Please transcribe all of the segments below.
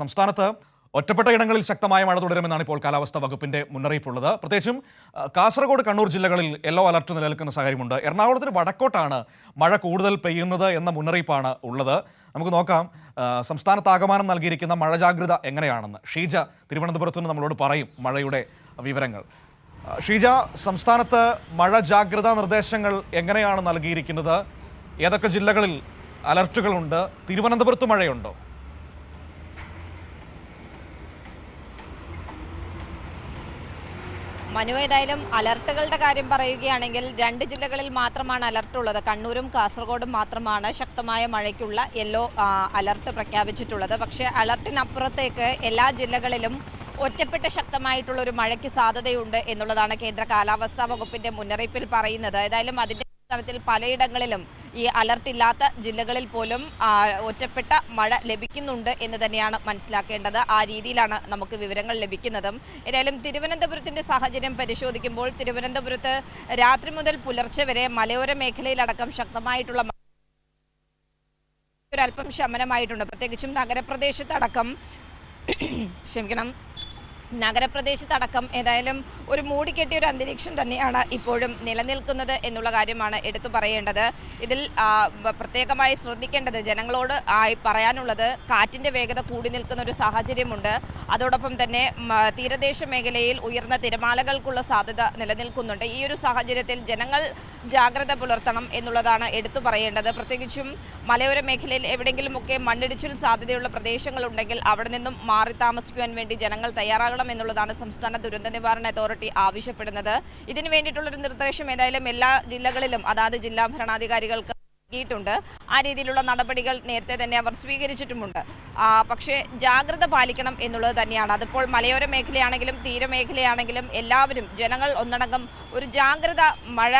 സംസ്ഥാനത്ത് ഒറ്റപ്പെട്ട ഇടങ്ങളിൽ ശക്തമായ മഴ തുടരുമെന്നാണ് ഇപ്പോൾ കാലാവസ്ഥാ വകുപ്പിന്റെ മുന്നറിയിപ്പുള്ളത്. പ്രത്യേകിച്ചും കാസർഗോഡ് കണ്ണൂർ ജില്ലകളിൽ യെല്ലോ അലർട്ട് നിലനിൽക്കുന്ന സാഹചര്യമുണ്ട്. എറണാകുളത്തിന് വടക്കോട്ടാണ് മഴ കൂടുതൽ പെയ്യുന്നത് എന്ന മുന്നറിയിപ്പാണ് ഉള്ളത്. നമുക്ക് നോക്കാം സംസ്ഥാനത്ത് സംസ്ഥാനത്താകമാനം നൽകിയിരിക്കുന്ന മഴ ജാഗ്രത എങ്ങനെയാണെന്ന്. ഷീജ തിരുവനന്തപുരത്ത് നിന്ന് നമ്മളോട് പറയും മഴയുടെ വിവരങ്ങൾ. ഷീജ സംസ്ഥാനത്ത് മഴ ജാഗ്രതാ നിർദ്ദേശങ്ങൾ എങ്ങനെയാണ് നൽകിയിരിക്കുന്നത്? ഏതൊക്കെ ജില്ലകളിൽ അലർട്ടുകളുണ്ട്? തിരുവനന്തപുരത്ത് മഴയുണ്ടോ? മനു ഏതായാലും അലർട്ടുകളുടെ കാര്യം പറയുകയാണെങ്കിൽ രണ്ട് ജില്ലകളിൽ മാത്രമാണ് അലർട്ട് ഉള്ളത്. കണ്ണൂരും കാസർഗോഡും മാത്രമാണ് ശക്തമായ മഴയ്ക്കുള്ള യെല്ലോ അലർട്ട് പ്രഖ്യാപിച്ചിട്ടുള്ളത്. പക്ഷേ അലർട്ടിനപ്പുറത്തേക്ക് എല്ലാ ജില്ലകളിലും ഒറ്റപ്പെട്ട ശക്തമായിട്ടുള്ള ഒരു മഴയ്ക്ക് സാധ്യതയുണ്ട് എന്നുള്ളതാണ് കേന്ദ്ര കാലാവസ്ഥാ വകുപ്പിന്റെ മുന്നറിയിപ്പിൽ പറയുന്നത്. ഏതായാലും അതിന്റെ അടിസ്ഥാനത്തിൽ പലയിടങ്ങളിലും ഈ അലർട്ട് ഇല്ലാത്ത ജില്ലകളിൽ പോലും ഒറ്റപ്പെട്ട മഴ ലഭിക്കുന്നുണ്ട് എന്ന് തന്നെയാണ് മനസ്സിലാക്കേണ്ടത്. ആ രീതിയിലാണ് നമുക്ക് വിവരങ്ങൾ ലഭിക്കുന്നതും. ഏതായാലും തിരുവനന്തപുരത്തിന്റെ സാഹചര്യം പരിശോധിക്കുമ്പോൾ തിരുവനന്തപുരത്ത് രാത്രി മുതൽ പുലർച്ചെ വരെ മലയോര മേഖലയിലടക്കം ശക്തമായിട്ടുള്ള ഒരല്പം ശമനമായിട്ടുണ്ട്. പ്രത്യേകിച്ചും നഗരപ്രദേശത്തടക്കം ക്ഷമിക്കണം നഗരപ്രദേശത്തടക്കം ഏതായാലും ഒരു മൂടിക്കെട്ടിയ ഒരു അന്തരീക്ഷം തന്നെയാണ് ഇപ്പോഴും നിലനിൽക്കുന്നത് എന്നുള്ള കാര്യമാണ് എടുത്തു പറയേണ്ടത്. ഇതിൽ പ്രത്യേകമായി ശ്രദ്ധിക്കേണ്ടത് ജനങ്ങളോട് ആയി പറയാനുള്ളത് കാറ്റിന്റെ വേഗത കൂടി നിൽക്കുന്ന ഒരു സാഹചര്യമുണ്ട്. അതോടൊപ്പം തന്നെ തീരദേശ മേഖലയിൽ ഉയർന്ന തിരമാലകൾക്കുള്ള സാധ്യത നിലനിൽക്കുന്നുണ്ട്. ഈ ഒരു സാഹചര്യത്തിൽ ജനങ്ങൾ ജാഗ്രത പുലർത്തണം എന്നുള്ളതാണ് എടുത്തു പറയേണ്ടത്. പ്രത്യേകിച്ചും മലയോര മേഖലയിൽ എവിടെയെങ്കിലുമൊക്കെ മണ്ണിടിച്ചിൽ സാധ്യതയുള്ള പ്രദേശങ്ങളുണ്ടെങ്കിൽ അവിടെ നിന്നും മാറി താമസിക്കുവാൻ വേണ്ടി ജനങ്ങൾ തയ്യാറാകണം എന്നുള്ളതാണ് സംസ്ഥാന ദുരന്ത നിവാരണ അതോറിറ്റി ആവശ്യപ്പെടുന്നത്. ഇതിനു വേണ്ടിയിട്ടുള്ളൊരു നിർദ്ദേശം ഏതായാലും എല്ലാ ജില്ലകളിലും അതാത് ജില്ലാ ഭരണാധികാരികൾക്ക് നൽകിയിട്ടുണ്ട്. ആ രീതിയിലുള്ള നടപടികൾ നേരത്തെ തന്നെ അവർ സ്വീകരിച്ചിട്ടുമുണ്ട്. പക്ഷേ ജാഗ്രത പാലിക്കണം എന്നുള്ളത് തന്നെയാണ്. അതിപ്പോൾ മലയോര മേഖലയാണെങ്കിലും തീരമേഖലയാണെങ്കിലും എല്ലാവരും ജനങ്ങൾ ഒന്നടങ്കം ഒരു ജാഗ്രത മഴ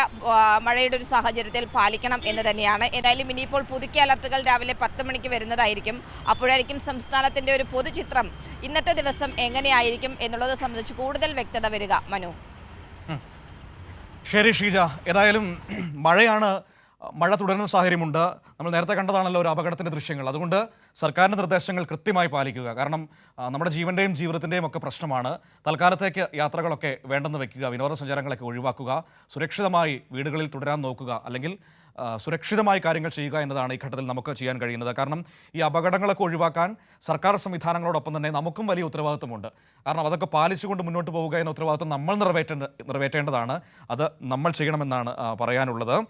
മഴയുടെ ഒരു സാഹചര്യത്തിൽ പാലിക്കണം എന്ന് തന്നെയാണ്. ഏതായാലും ഇനിയിപ്പോൾ പുതുക്കിയ അലർട്ടുകൾ രാവിലെ പത്ത് മണിക്ക് വരുന്നതായിരിക്കും. അപ്പോഴായിരിക്കും സംസ്ഥാനത്തിന്റെ ഒരു പൊതുചിത്രം ഇന്നത്തെ ദിവസം എങ്ങനെയായിരിക്കും എന്നുള്ളത് സംബന്ധിച്ച് കൂടുതൽ വ്യക്തത വരിക. മനു. ശരി ഷീജ. ഏതായാലും മഴയാണ് മഴ തുടരുന്ന സാഹചര്യമുണ്ട്. നമ്മൾ നേരത്തെ കണ്ടതാണല്ലോ ഒരു അപകടത്തിന്റെ ദൃശ്യങ്ങൾ. അതുകൊണ്ട് സർക്കാരിന്റെ നിർദ്ദേശങ്ങൾ കൃത്യമായി പാലിക്കുക. കാരണം നമ്മുടെ ജീവന്റെയും ജീവിതത്തിന്റെയും ഒക്കെ പ്രശ്നമാണ്. തൽക്കാലത്തേക്ക് യാത്രകളൊക്കെ വേണ്ടെന്ന് വെക്കുക വിനോദസഞ്ചാരങ്ങളൊക്കെ ഒഴിവാക്കുക സുരക്ഷിതമായി വീടുകളിൽ തുടരാൻ നോക്കുക അല്ലെങ്കിൽ സുരക്ഷിതമായി കാര്യങ്ങൾ ചെയ്യുക എന്നതാണ് ഈ ഘട്ടത്തിൽ നമുക്ക് ചെയ്യാൻ കഴിയുന്നത്. കാരണം ഈ അപകടങ്ങളൊക്കെ ഒഴിവാക്കാൻ സർക്കാർ സംവിധാനങ്ങളോടൊപ്പം തന്നെ നമുക്കും വലിയ ഉത്തരവാദിത്വമുണ്ട്. കാരണം അതൊക്കെ പാലിച്ചുകൊണ്ട് മുന്നോട്ട് പോവുക എന്ന ഉത്തരവാദിത്വം നമ്മൾ നിറവേറ്റേണ്ട നിറവേറ്റേണ്ടതാണ്. അത് നമ്മൾ ചെയ്യണമെന്നാണ് പറയാനുള്ളത്.